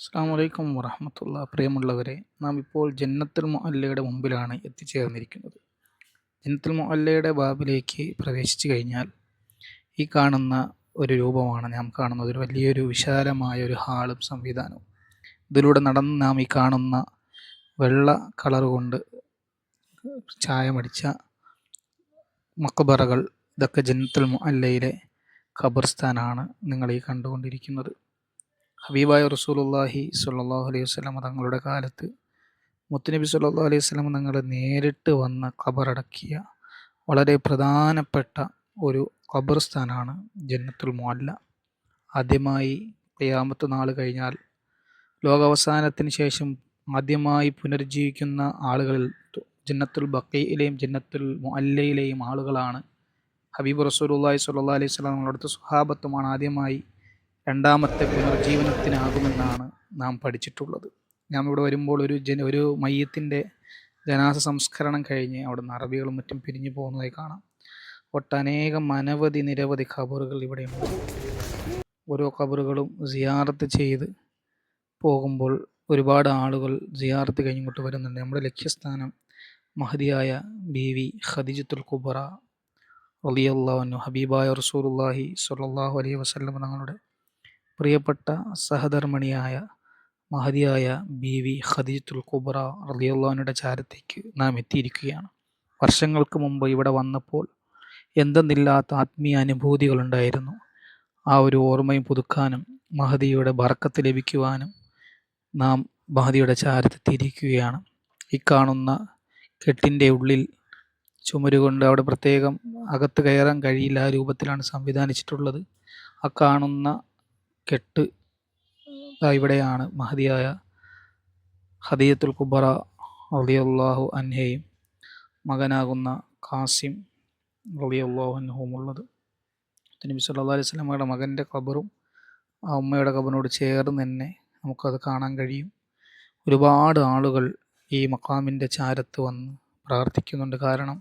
അസ്സാം വലൈക്കും വറഹമത്തുള്ള പ്രിയമുള്ളവരെ നാം ഇപ്പോൾ ജന്നത്തുൽ മുഅല്ലയുടെ മുമ്പിലാണ് എത്തിച്ചേർന്നിരിക്കുന്നത്. ജന്നത്തുൽ മുഅല്ലയുടെ ബാബിലേക്ക് പ്രവേശിച്ചു കഴിഞ്ഞാൽ ഈ കാണുന്ന ഒരു രൂപമാണ് നാം കാണുന്നത്. ഒരു വലിയൊരു വിശാലമായ ഒരു ഹാളും സംവിധാനവും. ഇതിലൂടെ നടന്ന് നാം ഈ കാണുന്ന വെള്ള കളർ കൊണ്ട് ചായമടിച്ച മക്കബറകൾ ഇതൊക്കെ ജന്നത്തുൽ മുഅല്ലയിലെ ഖബർസ്ഥാനാണ് നിങ്ങൾ ഈ കണ്ടുകൊണ്ടിരിക്കുന്നത്. ഹബീബായ റസൂലുള്ളാഹി സുല്ലാഹു അലൈഹി വസല്ലം തങ്ങളുടെ കാലത്ത് മുത്തുനബി സുല്ലാ അലൈഹി വസല്ലം തങ്ങൾ നേരിട്ട് വന്ന ഖബറടക്കിയ വളരെ പ്രധാനപ്പെട്ട ഒരു ഖബർസ്ഥാനാണ് ജന്നത്തുൽ മുഅല്ല. ആദ്യമായി ഖിയാമത്ത് നാൾ കഴിഞ്ഞാൽ ലോകാവസാനത്തിന് ശേഷം ആദ്യമായി പുനരുജ്ജീവിക്കുന്ന ആളുകളിൽ ജന്നത്തുൽ ബക്കയിലെയും ജന്നത്തുൽ മുല്ലയിലെയും ആളുകളാണ് ഹബീബ് റസൂലുള്ളാഹി സുല്ലാ അലൈഹി വസല്ലം തങ്ങളുടെ സുഹാബത്തുമാണ് ആദ്യമായി രണ്ടാമത്തെ പുനർജീവനത്തിനാകുമെന്നാണ് നാം പഠിച്ചിട്ടുള്ളത്. ഞാൻ ഇവിടെ വരുമ്പോൾ ഒരു ജന ഒരു മയ്യത്തിന്റെ ജനാസ സംസ്കരണം കഴിഞ്ഞ് അവിടെ നിന്ന് അറബികളും മറ്റും പിരിഞ്ഞു പോകുന്നതായി കാണാം. ഒട്ടനേകം അനവധി നിരവധി ഖബറുകൾ ഇവിടെയുണ്ട്. ഓരോ ഖബറുകളും സിയാറത്ത് ചെയ്ത് പോകുമ്പോൾ ഒരുപാട് ആളുകൾ സിയാറത്ത് കഴിഞ്ഞിങ്ങോട്ട് വരുന്നുണ്ട്. നമ്മുടെ ലക്ഷ്യസ്ഥാനം മഹതിയായ ബി വി ഖദിജത്തുൽ കുബറ അലിയുള്ള ഹബീബായ റസൂലുള്ളാഹി സ്വല്ലല്ലാഹു അലൈഹി വസല്ലം തങ്ങളുടെ പ്രിയപ്പെട്ട സഹധർമ്മിണിയായ മഹതിയായ ബി വി ഖദീജത്തുൽ കുബ്ര റലിയുള്ളവനുടെ ചാരത്തേക്ക് നാം എത്തിയിരിക്കുകയാണ്. വർഷങ്ങൾക്ക് മുമ്പ് ഇവിടെ വന്നപ്പോൾ എന്തെന്നില്ലാത്ത ആത്മീയ അനുഭൂതികളുണ്ടായിരുന്നു. ആ ഒരു ഓർമ്മയും പുതുക്കാനും മഹദിയുടെ ബർക്കത്ത് ലഭിക്കുവാനും നാം മഹദിയുടെ ചാരത്തെത്തിയിരിക്കുകയാണ്. ഈ കാണുന്ന കെട്ടിന്റെ ഉള്ളിൽ ചുമരുകൊണ്ട് അവിടെ പ്രത്യേകം അകത്ത് കയറാൻ കഴിയില്ല രൂപത്തിലാണ് സംവിധാനിച്ചിട്ടുള്ളത്. ആ കാണുന്ന കെട്ട്. ഇവിടെയാണ് മഹതിയായ ഹദിയത്തുൽ കുബറ റളിയല്ലാഹു അൻഹയും മകനാകുന്ന ഖാസിം റളിയല്ലാഹു അൻഹും ഉള്ളത്. നബി സല്ലല്ലാഹു അലൈഹി വസല്ലമയുടെ മകന്റെ ഖബറും ആ ഉമ്മയുടെ ഖബറിനോട് ചേർന്ന് തന്നെ നമുക്കത് കാണാൻ കഴിയും. ഒരുപാട് ആളുകൾ ഈ മക്കാമിന്റെ ചാരത്ത് വന്ന് പ്രാർത്ഥിക്കുന്നുണ്ട്. കാരണം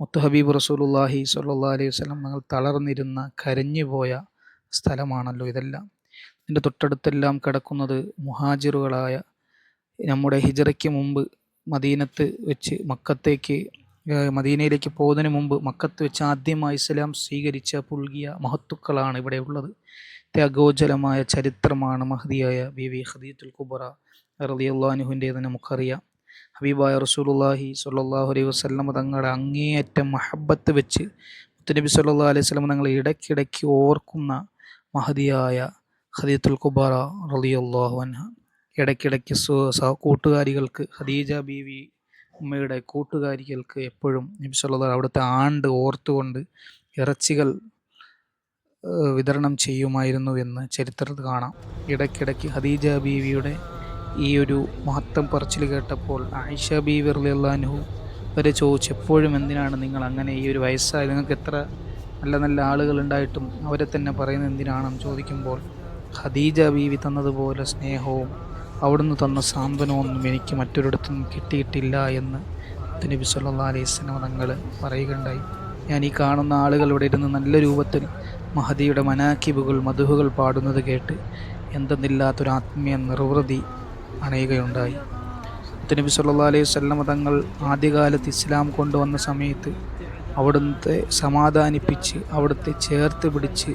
മുത്ത് ഹബീബ് റസൂലുള്ളാഹി സ്വല്ലല്ലാഹി അലൈഹി വസല്ലം നിങ്ങൾ തളർന്നിരുന്ന കരഞ്ഞു പോയ സ്ഥലമാണല്ലോ ഇതെല്ലാം. ഇതിന്റെ തൊട്ടടുത്തെല്ലാം കിടക്കുന്നത് മുഹാജിറുകളായ നമ്മുടെ ഹിജറയ്ക്ക് മുമ്പ് മദീനത്ത് വെച്ച് മക്കത്തേക്ക് മദീനയിലേക്ക് പോകുന്നതിന് മുമ്പ് മക്കത്ത് വെച്ച് ആദ്യമായി ഇസ്ലാം സ്വീകരിച്ച പുൽകിയ മഹത്തുക്കളാണ് ഇവിടെ ഉള്ളത്. ത്യാഗോജലമായ ചരിത്രമാണ് മഹദിയായ ബി വി ഹദീത്തുൽ കുബറ റളിയല്ലാഹുവിന്റേത് നമുക്കറിയാം. ഹബീബായ റസൂലുല്ലാഹി സല്ലാഹു അലൈഹി വസല്ലം തങ്ങളുടെ അങ്ങേയറ്റം മഹബത്ത് വെച്ച് മുത്തനബി സല്ലാ അലൈഹി വസ്ലം തങ്ങൾ ഇടയ്ക്കിടയ്ക്ക് ഓർക്കുന്ന മഹദിയായ ഹദീത്തുൽ കുബാറ റലിയുള്ളാഹു അൻഹ. ഇടയ്ക്കിടയ്ക്ക് കൂട്ടുകാരികൾക്ക് ഖദീജ ബീവി ഉമ്മയുടെ കൂട്ടുകാരികൾക്ക് എപ്പോഴും സല്ലല്ലാഹു അവിടുത്തെ ആണ്ട് ഓർത്തുകൊണ്ട് ഇറച്ചികൾ വിതരണം ചെയ്യുമായിരുന്നു എന്ന് ചരിത്രത്തിൽ കാണാം. ഇടയ്ക്കിടയ്ക്ക് ഖദീജ ബീവിയുടെ ഈ ഒരു മഹത്വം പറച്ചിൽ കേട്ടപ്പോൾ ആയിഷ ബീവി റളിയല്ലാഹു വരെ ചോദിച്ചു എപ്പോഴും എന്തിനാണ് നിങ്ങൾ അങ്ങനെ ഈ ഒരു വയസ്സായി? നിങ്ങൾക്ക് എത്ര നല്ല നല്ല ആളുകൾ ഉണ്ടായിട്ടും അവരെ തന്നെ പറയുന്നത് എന്തിനാണെന്ന് ചോദിക്കുമ്പോൾ ഖദീജ ബീവി തന്നതുപോലെ സ്നേഹവും അവിടുന്ന് തന്ന സാന്ത്വനമൊന്നും എനിക്ക് മറ്റൊരിടത്തും കിട്ടിയിട്ടില്ല എന്ന് നബി സല്ലല്ലാഹു അലൈഹി തങ്ങൾ പറയുകയുണ്ടായി. ഞാൻ ഈ കാണുന്ന ആളുകൾ ഇവിടെ ഇരുന്ന് നല്ല രൂപത്തിൽ മഹദിയുടെ മനാക്കിബുകൾ മധുഹുകൾ പാടുന്നത് കേട്ട് എന്തെന്നില്ലാത്തൊരു ആത്മീയ നിർവൃതി അണയുകയുണ്ടായി. നബി സല്ലല്ലാഹു അലൈഹി വസല്ലം തങ്ങൾ ആദ്യകാലത്ത് ഇസ്ലാം കൊണ്ടുവന്ന സമയത്ത് അവിടുത്തെ സമാധാനിപ്പിച്ച് അവിടുത്തെ ചേർത്ത് പിടിച്ച്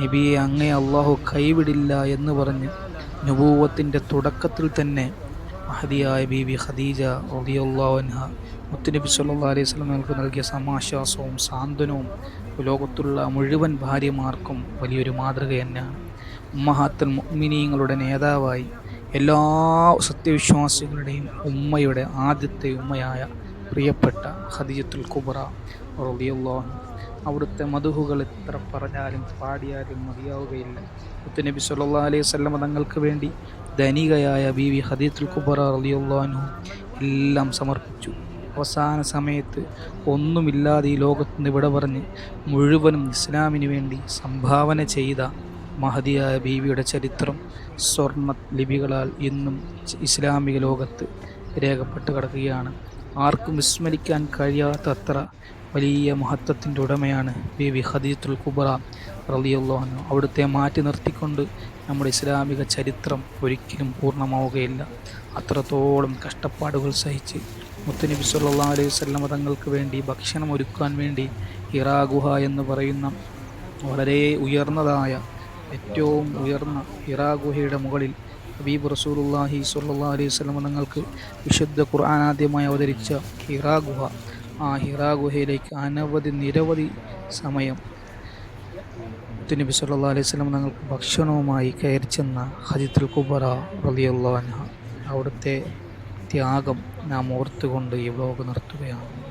നബിയെ അങ്ങേ അള്ളാഹു കൈവിടില്ല എന്ന് പറഞ്ഞ് നുപൂവത്തിന്റെ തുടക്കത്തിൽ തന്നെ മഹദിയായ ബീബി ഖദീജ റളിയല്ലാഹുഅൻഹ മുത്തുനബി സല്ലാ അലൈഹി വസല്ലം നിങ്ങൾക്ക് നൽകിയ സമാശ്വാസവും സാന്ത്വനവും ലോകത്തുള്ള മുഴുവൻ ഭാര്യമാർക്കും വലിയൊരു മാതൃക തന്നെയാണ്. ഉമ്മഹാത്തൽ മുഅ്മിനീങ്ങളുടെ നേതാവായി എല്ലാ സത്യവിശ്വാസികളുടെയും ഉമ്മയുടെ ആദ്യത്തെ ഉമ്മയായ പ്രിയപ്പെട്ട ഖദീജത്തുൽ കുബറ. റളിയല്ലാഹു അവിടുത്തെ മധുഹുകൾ എത്ര പറഞ്ഞാലും പാടിയാലും മതിയാവുകയില്ല. മുത്തുനബി സല്ലാ അലൈഹി വസല്ലം തങ്ങൾക്ക് വേണ്ടി ധനികയായ ബീവി ഹദീത്തുൽ കുബറ റളിയല്ലാഹു എല്ലാം സമർപ്പിച്ചു. അവസാന സമയത്ത് ഒന്നുമില്ലാതെ ഈ ലോകത്ത് നിന്ന് വിട പറഞ്ഞ് മുഴുവനും ഇസ്ലാമിന് വേണ്ടി സംഭാവന ചെയ്ത മഹതിയായ ബീവിയുടെ ചരിത്രം സ്വർണ ലിപികളാൽ ഇന്നും ഇസ്ലാമിക ലോകത്ത് രേഖപ്പെട്ട് കിടക്കുകയാണ്. ആർക്കും വിസ്മരിക്കാൻ കഴിയാത്തത്ര വലിയ മഹത്വത്തിന്റെ ഉടമയാണ് ബി വി ഹദീത്തുൽ കുബറ റളിയല്ലാഹു അവിടുത്തെ മാറ്റി നിർത്തിക്കൊണ്ട് നമ്മുടെ ഇസ്ലാമിക ചരിത്രം ഒരിക്കലും പൂർണമാവുകയില്ല. അത്രത്തോളം കഷ്ടപ്പാടുകൾ സഹിച്ച് മുത്തനബി സല്ലാ അലൈഹി സ്വല്ലം തങ്ങൾക്ക് വേണ്ടി ഭക്ഷണം ഒരുക്കാൻ വേണ്ടി ഇറാ ഗുഹ എന്ന് പറയുന്ന വളരെ ഉയർന്നതായ ഏറ്റവും ഉയർന്ന ഇറാ ഗുഹയുടെ മുകളിൽ ഹബീബ് റസൂലുള്ളാഹി സല്ലാ അലൈഹി സ്വലം തങ്ങൾക്ക് വിശുദ്ധ ഖുർആൻ ആദ്യമായി അവതരിച്ച ഇറാ ഗുഹ ആ ഹിറാ ഗുഹയിലേക്ക് അനവധി നിരവധി സമയം. തിനബി സല്ലാ അലൈഹി സ്വലം തങ്ങൾക്ക് ഭക്ഷണവുമായി കയറി ചെന്ന ഹജിത്തുൽ കുബറ റലിയുള്ള അവിടുത്തെ ത്യാഗം നാം ഓർത്തുകൊണ്ട് ഈ വ്ലോഗ് നിർത്തുകയാണ്.